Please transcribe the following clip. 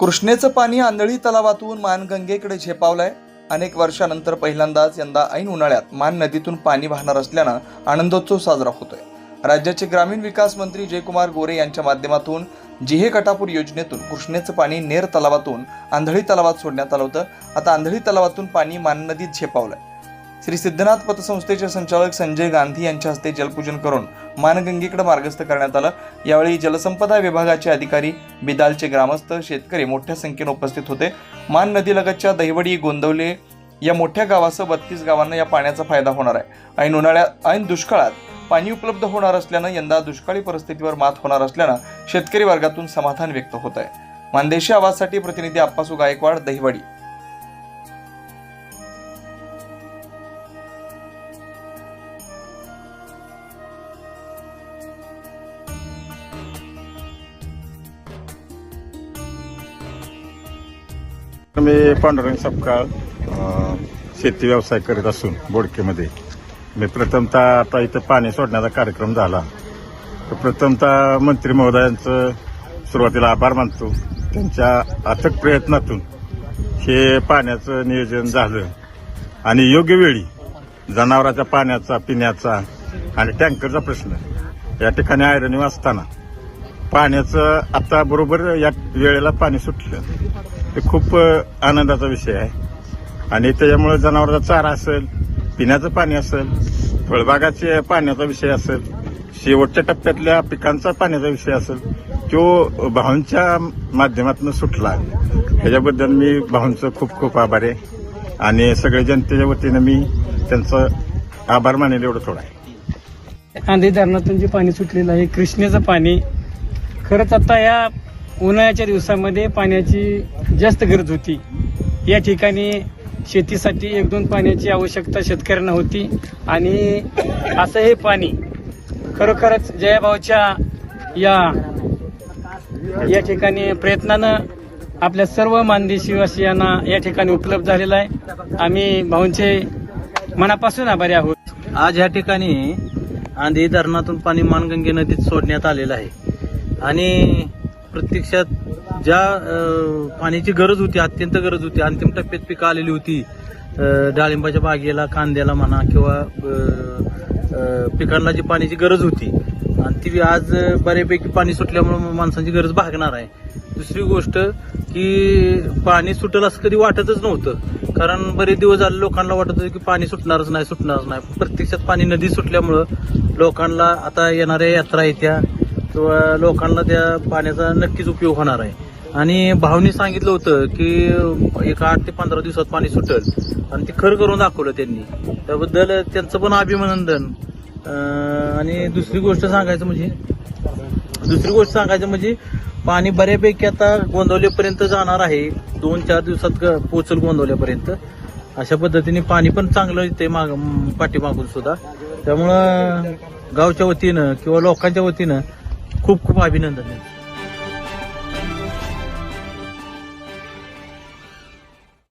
कृष्णेचं पाणी आंधळी तलावातून मानगंगेकडे झेपावलंय. अनेक वर्षानंतर पहिल्यांदाच यंदा ऐन उन्हाळ्यात मान नदीतून पाणी वाहणार असल्यानं आनंदोत्सव साजरा होतोय. राज्याचे ग्रामीण विकास मंत्री जयकुमार गोरे यांच्या माध्यमातून जिहे कटापूर योजनेतून कृष्णेचं पाणी नेर तलावातून आंधळी तलावात सोडण्यात आलं होतं. आता आंधळी तलावातून पाणी मान नदीत झेपावलंय. श्री सिद्धनाथ पतसंस्थेचे संचालक संजय गांधी यांच्या हस्ते जलपूजन करून मानगंगेकडे मार्गस्थ करण्यात आलं. यावेळी जलसंपदा विभागाचे अधिकारी बिदालचे ग्रामस्थ शेतकरी मोठ्या संख्येने उपस्थित होते. मान नदीलगतच्या दहिवडी गोंदवले या मोठ्या गावासह बत्तीस गावांना या पाण्याचा फायदा होणार आहे. ऐन उन्हाळ्यात ऐन दुष्काळात पाणी उपलब्ध होणार असल्यानं यंदा दुष्काळी परिस्थितीवर मात होणार असल्यानं शेतकरी वर्गातून समाधान व्यक्त होत आहे. मानदेशी आवाजसाठी प्रतिनिधी आप्पासू गायकवाड दहिवडी. मी पांडुरंग सपकाळ शेती व्यवसाय करीत असून बोडकेमध्ये. मी प्रथमतः आता इथं पाणी सोडण्याचा कार्यक्रम झाला. तर प्रथमतः मंत्री महोदयांचं सुरुवातीला आभार मानतो. त्यांच्या अथक प्रयत्नातून हे पाण्याचं नियोजन झालं. आणि योग्य वेळी जनावराच्या पाण्याचा पिण्याचा आणि टँकरचा प्रश्न या ठिकाणी आयरणी असताना पाण्याचं आता बरोबर या वेळेला पाणी सुटलं. हे खूप आनंदाचा विषय आहे. आणि त्याच्यामुळे जनावरांचा चारा असेल पिण्याचं पाणी असेल फळबागाचे पाण्याचा विषय असेल शेवटच्या टप्प्यातल्या पिकांचा पाण्याचा विषय असेल तो भाऊंच्या माध्यमातून सुटला. ह्याच्याबद्दल मी भाऊंचं खूप खूप आभार आहे. आणि सगळे जनतेच्या वतीनं मी त्यांचं आभार मानेल एवढं थोडं आहे. आंधी धरणातून जे पाणी सुटलेलं आहे कृष्णेचं पाणी खरंच आता या उन्हाळ्याच्या दिवसामध्ये पाण्याची जास्त गरज होती. या ठिकाणी शेतीसाठी एक दोन पाण्याची आवश्यकता शेतकऱ्यांना होती. आणि असं हे पाणी खरोखरच जयाभाऊच्या या या ठिकाणी प्रयत्नानं आपल्या सर्व मानदेशीवासियांना या ठिकाणी उपलब्ध झालेलं आहे. आम्ही भाऊंचे मनापासून आभारी आहोत. आज ह्या ठिकाणी आंधी धरणातून पाणी मानगंगे नदीत सोडण्यात आलेलं आहे. आणि प्रत्यक्षात ज्या पाण्याची गरज होती अत्यंत गरज होती अंतिम टप्प्यात पिकं आलेली होती डाळिंबाच्या बागेला कांद्याला म्हणा किंवा पिकांना जी पाण्याची गरज होती. आणि ती आज बऱ्यापैकी पाणी सुटल्यामुळे माणसांची गरज भागणार आहे. दुसरी गोष्ट की पाणी सुटेल असं कधी वाटतच नव्हतं. कारण बरेच दिवस झाले लोकांना वाटत होतं की पाणी सुटणारच नाही सुटणारच नाही. प्रत्यक्षात पाणी नदी सुटल्यामुळं लोकांना आता येणाऱ्या यात्रा येत्या किंवा लोकांना त्या पाण्याचा नक्कीच उपयोग होणार आहे. आणि भावनी सांगितलं होतं की एक आठ ते पंधरा दिवसात पाणी सुटेल. आणि ते खरं करून दाखवलं त्यांनी. त्याबद्दल त्यांचं पण अभिनंदन. आणि दुसरी गोष्ट सांगायचं म्हणजे दुसरी गोष्ट सांगायचं म्हणजे पाणी बऱ्यापैकी आता गोंदवलेपर्यंत जाणार आहे. दोन चार दिवसात ग- गोंदवल्यापर्यंत. अशा पद्धतीने पाणी पण चांगलं येते माग पाठीमागून सुद्धा. त्यामुळं गावच्या वतीनं किंवा लोकांच्या वतीनं खूप खूप अभिनंदन आहे